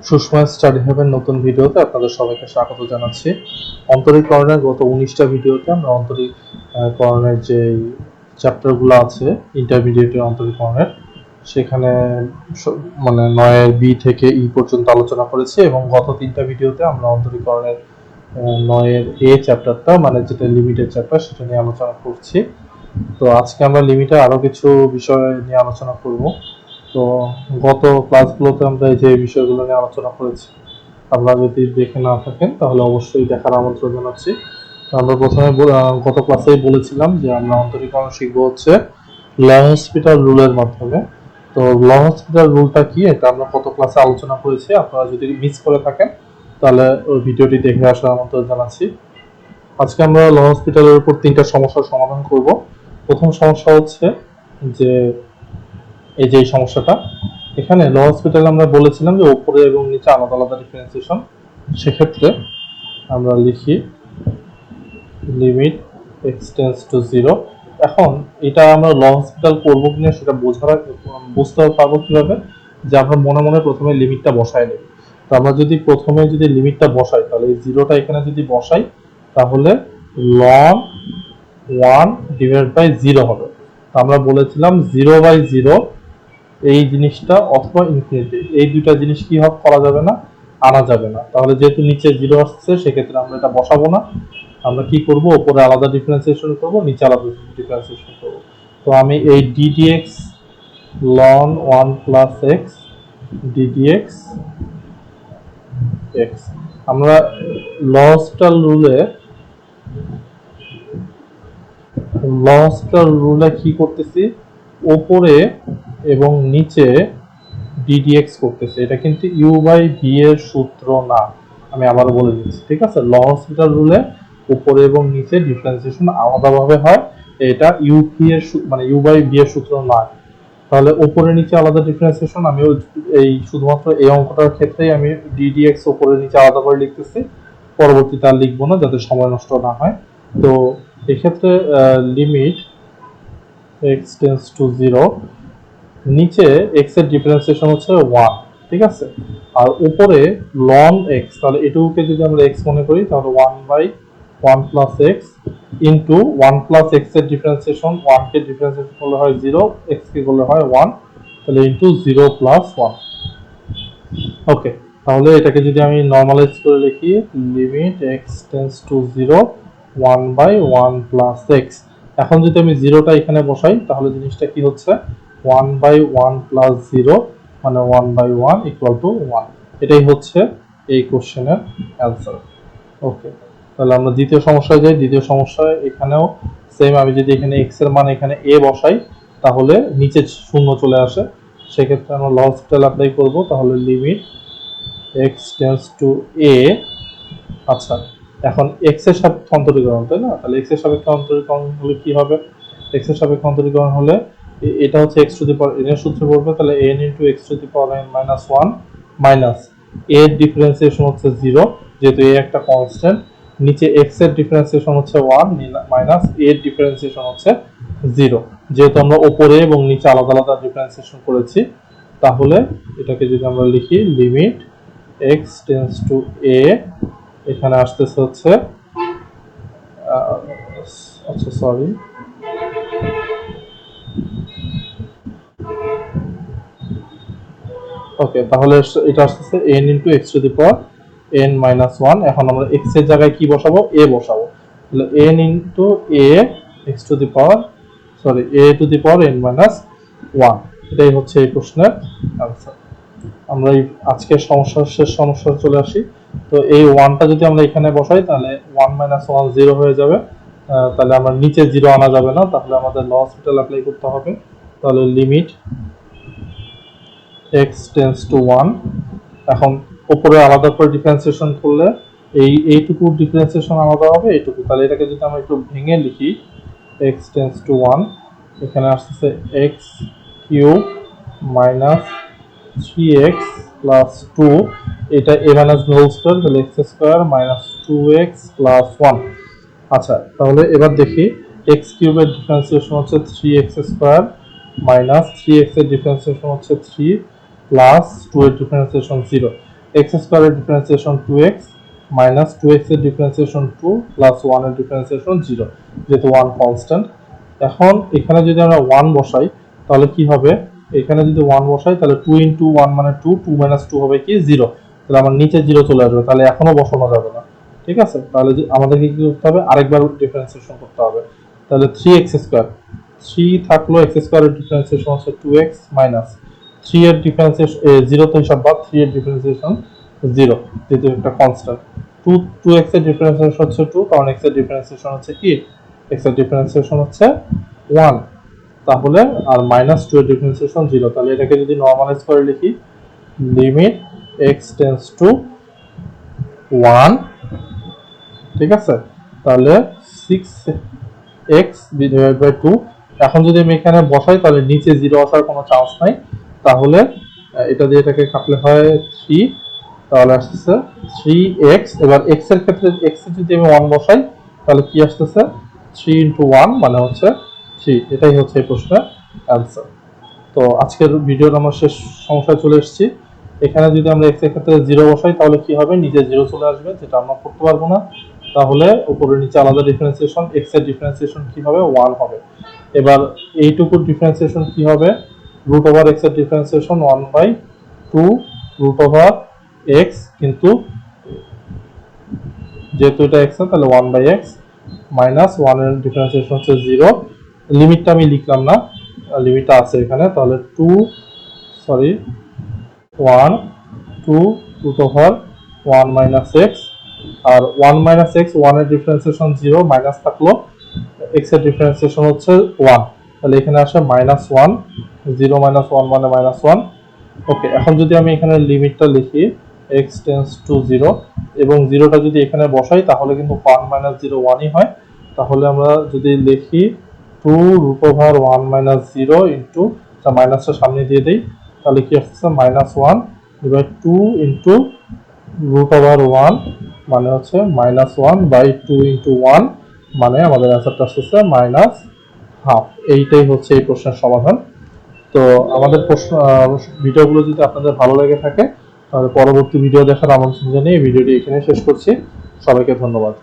Sushma study haven নতুন ভিডিওতে আপনাদের সবাইকে স্বাগত জানাচ্ছি। অন্তরীকরণের গত উনিশটা ভিডিওতে আমরা অন্তরীকরণের যে চ্যাপ্টারগুলো আছে ইন্টারমিডিয়েটের অন্তরীকরণের সেখানে মানে নয়ের বি থেকে ই পর্যন্ত আলোচনা করেছি এবং গত তিনটা ভিডিওতে আমরা অন্তরীকরণের নয়ের এ চ্যাপ্টারটা মানে যেটা লিমিটেড চ্যাপ্টার সেটা নিয়ে আলোচনা করছি। তো আজকে আমরা লিমিটে আরও কিছু বিষয় নিয়ে আলোচনা করব। তো গত ক্লাসগুলোতে আমরা এই যে বিষয়গুলো নিয়ে আলোচনা করেছি, আপনারা যদি দেখে না থাকেন, তাহলে অবশ্যই দেখার আমন্ত্রণ জানাচ্ছি। আমরা প্রথমে গত ক্লাসেই বলেছিলাম যে আমরা অন্তরীকরণ শিখব হচ্ছে হসপিটাল রুলের মাধ্যমে। তো হসপিটাল রুলটা কি? এটা আমরা গত ক্লাসে আলোচনা করেছি। আপনারা যদি মিস করে থাকেন, তাহলে ওই ভিডিওটি দেখে আসার আমন্ত্রণ জানাচ্ছি। আজকে আমরা ল হসপিটালের উপর তিনটা সমস্যার সমাধান করব। প্রথম সমস্যা হচ্ছে যে এই যে সমস্যাটা, এখানে ল হসপিটালে আমরা বলেছিলাম যে উপরে এবং নিচে আলাদা আলাদা ডিফারেন্সিয়েশন সেক্ষেত্রে আমরা লিখি লিমিট এক্সটেন্স টু জিরো এখন এটা আমরা ল হসপিটাল করব কিনা সেটা বোঝার বুঝতে পারব কীভাবে? যে আমরা মনে মনে প্রথমে লিমিটটা বসাই নেব তো আমরা যদি প্রথমে যদি লিমিটটা বসাই, তাহলে এই জিরোটা এখানে যদি বসাই, তাহলে ln one divide by zero হবে। তো আমরা বলেছিলাম জিরো বাই জিরো এই জিনিসটা অথবা ইনফিনিটি এই দুটা জিনিস কি হবে? করা যাবে না, আনা যাবে না। তাহলে যেহেতু নিচে জিরো আসছে, সেক্ষেত্রে আমরা এটা বসাবো না। আমরা কি করব? উপরে আলাদা ডিফারেন্সিয়েশন করব, নিচে আলাদা ডিফারেন্সিয়েশন করব। তো আমি এই d d x ln one plus x d d x x আমরা লসটাল রুলে লসটাল রুলে কি করতেছি? ওপরে এবং নিচে ডিডিএক্স করতেছে। এটা কিন্তু ইউ বাই ভি এর সূত্র না। আমি আবার বলে দিচ্ছি, ঠিক আছে? ল হসপিটাল রুলে উপরে এবং নিচে ডিফারেন্সিয়েশন আলাদাভাবে হয়। এটা ইউপি এর মানে ইউ বাই ভি এর সূত্র না। তাহলে উপরে নিচে আলাদা ডিফারেন্সিয়েশন আমি এই শুধুমাত্র এই অঙ্কটার ক্ষেত্রেই আমি ডিডিএক্স উপরে নিচে আলাদা করে লিখতেছি। পরবর্তীতে আর লিখব না, যাতে সময় নষ্ট না হয়। তো এক্ষেত্রে limit x tends to zero নিচে এক্সের ডিফারেন্সিয়েশন হচ্ছে ওয়ান ঠিক আছে? আর উপরে লন এক্স তাহলে এটুকুকে যদি আমরা এক্স মনে করি, তাহলে one by one plus x into one plus এক্সের ডিফারেন্সিয়েশন ওয়ান কে ডিফারেন্সিয়েশন করলে হয় জিরো এক্স কে করলে হয় ওয়ান তাহলে into zero plus one okay তাহলে এটাকে যদি আমি নর্মালাইজ করে লিখি limit x tends to zero one by one plus x এখন যদি আমি জিরোটা এখানে বসাই, তাহলে জিনিসটা কি হচ্ছে? One by one plus zero মানে one by one equal to one এটাই হচ্ছে এই কোশ্চেনের অ্যান্সার ওকে তাহলে আমরা দ্বিতীয় সমস্যায় যাই। দ্বিতীয় সমস্যায় এখানেও সেম আমি যদি এখানে এক্সের মান এখানে এ বসাই, তাহলে নিচে শূন্য চলে আসে। সেক্ষেত্রে আমরা লসপিটাল অ্যাপ্লাই করব। তাহলে limit x tends to a আচ্ছা এখন এক্সের সাপেক্ষে অন্তরীকরণ, তাই না? তাহলে এক্সের সাপেক্ষে অন্তরীকরণ হলে কি হবে? এক্সের সাপেক্ষে অন্তরীকরণ হলে এটা হচ্ছে এক্স টু দি পাওয়ার এর সূত্রে পড়বে তাহলে n into x to the power n minus one minus এর ডিফারেন্সিয়েশন হচ্ছে জিরো যেহেতু এ একটা কনস্ট্যান্ট নিচে এক্সের ডিফারেন্সিয়েশন হচ্ছে ওয়ান মাইনাস এর ডিফারেন্সিয়েশন হচ্ছে জিরো যেহেতু আমরা ওপরে এবং নিচে আলাদা আলাদা ডিফারেন্সিয়েশন করেছি, তাহলে এটাকে যদি আমরা লিখি limit x tends to a এখানে আসতেছে হচ্ছে আচ্ছা সরি ওকে তাহলে এটা আসতেছে n into x to the power n minus one এখন আমরা এক্সের জায়গায় কি বসাবো? A বসাবো। তাহলে n into a x to the power sorry a to the power n minus one এটাই হচ্ছে এই প্রশ্নের আনসার আমরা এই আজকের সমস্যার শেষ সমস্যা চলে আসি। তো এই ওয়ানটা যদি আমরা এখানে বসাই, তাহলে ওয়ান মাইনাস ওয়ান জিরো হয়ে যাবে। তাহলে আমরা নিচে জিরো আনা যাবে না। তাহলে আমাদের ল হসপিটাল অ্যাপ্লাই করতে হবে। তাহলে limit x tends to one এখন উপরে আলাদা করে ডিফারেন্সিয়েশন করলে এই এইটুকু ডিফারেন্সিয়েশন আলাদা হবে, এইটুকু। তাহলে এটাকে যদি আমরা একটু ভেঙে লিখি এক্স টেন্স টু ওয়ান এখানে আসতেছে x cube minus three x plus two এটা এ মাইনাস হোল স্কোয়ার তাহলে x square minus two x plus one আচ্ছা তাহলে এবার দেখি এক্স কিউবের ডিফারেন্সিয়েশন হচ্ছে three x square minus three এক্সের ডিফারেন্সিয়েশন হচ্ছে থ্রি প্লাস টু এর ডিফারেন্সিয়েশন জিরো এক্স স্কোয়ারের differentiation two x minus two এক্সের ডিফারেন্সিয়েশন টু প্লাস ওয়ানের ডিফারেন্সিয়েশন জিরো যেহেতু ওয়ান কনস্ট্যান্ট এখন এখানে যদি আমরা ওয়ান বসাই, তাহলে কি হবে? এখানে যদি ওয়ান বসাই, তাহলে টু ইন্টু ওয়ান মানে টু টু মাইনাস টু হবে কি? জিরো তাহলে আমার নিচে জিরো চলে আসবে, তাহলে এখনও বসানো যাবে না। ঠিক আছে? তাহলে আমাদেরকে কি করতে হবে? আরেকবার ডিফারেন্সিয়েশন করতে হবে। তাহলে থ্রি এক্স স্কোয়ার থ্রি থাকল এক্স স্কোয়ারের ডিফারেন্সিয়েশন হচ্ছে টু এক্স মাইনাস থ্রি এর ডিফারেন্সিয়েশন জিরো তো হিসাব বাদ থ্রি এর ডিফারেন্সিয়েশন জিরো যেহেতু একটা কনস্ট্যান্ট টু টু এক্সের ডিফারেন্সিয়েশন হচ্ছে টু কারণ এক্সের ডিফারেন্সিয়েশন হচ্ছে কি এক্সের ডিফারেন্সিয়েশন হচ্ছে ওয়ান তাহলে আর মাইনাস টু এর ডিফারেন্সিয়েশন জিরো তাহলে এটাকে যদি নর্মালাইজ করে লিখি limit x tends to one ঠিক আছে? তাহলে six x divide by two এখন যদি আমি এখানে বসাই, তাহলে নিচে জিরো আসার কোনো চান্স নাই। তাহলে এটা দিয়ে এটাকে কাটলে হয় থ্রি তাহলে আসতেছে থ্রি এক্স এবার এক্সের ক্ষেত্রে এক্স এ যদি আমি ওয়ান বসাই, তাহলে কি আসতেছে? থ্রি ইন্টু ওয়ান মানে হচ্ছে থ্রি এটাই হচ্ছে এই প্রশ্নের অ্যান্সার তো আজকের ভিডিওর আমার শেষ সমস্যায় চলে এসেছি। এখানে যদি আমরা এক্সের ক্ষেত্রে জিরো বসাই, তাহলে কি হবে? নিচে জিরো চলে আসবে, যেটা আমরা করতে পারব না। তাহলে উপরে নিচে আলাদা ডিফারেন্সিয়েশন এক্সের ডিফারেন্সিয়েশন কি হবে? ওয়ান হবে। এবার এইটুকুর ডিফারেন্সিয়েশন কি হবে? রুট ওভার এক্সের differentiation one by two root over x কিন্তু যেহেতু এটা এক্স তাহলে ওয়ান বাই এক্স মাইনাস ওয়ানের ডিফারেন্সিয়েশন হচ্ছে জিরো লিমিটটা আমি লিখলাম না লিমিটটা আছে এখানে, তাহলে two sorry one two root over one minus x আর ওয়ান মাইনাস এক্স ওয়ানের ডিফারেন্সিয়েশন জিরো মাইনাস থাকল এক্সের ডিফারেন্সিয়েশন হচ্ছে ওয়ান তাহলে এখানে আসে minus one zero minus one মানে মাইনাস ওয়ান ওকে এখন যদি আমি এখানে লিমিটটা লিখি এক্স টেন্স টু জিরো এবং জিরোটা যদি এখানে বসাই, তাহলে কিন্তু ওয়ান মাইনাস জিরো ওয়ানই হয়। তাহলে আমরা যদি লিখি two root over one minus zero into মাইনাসটা সামনে দিয়ে দিই। তাহলে কি আসছে? Minus one divide two into root over one মানে হচ্ছে minus one by two into one মানে আমাদের অ্যান্সারটা আসতেছে মাইনাস হাফ এইটাই হচ্ছে এই প্রশ্নের সমাধান। তো আমাদের প্রশ্ন ভিডিওগুলো যদি আপনাদের ভালো লেগে থাকে, তাহলে পরবর্তী ভিডিও দেখার আমন্ত্রণ জানিয়ে ভিডিওটি এখানে শেষ করছি। সবাইকে ধন্যবাদ।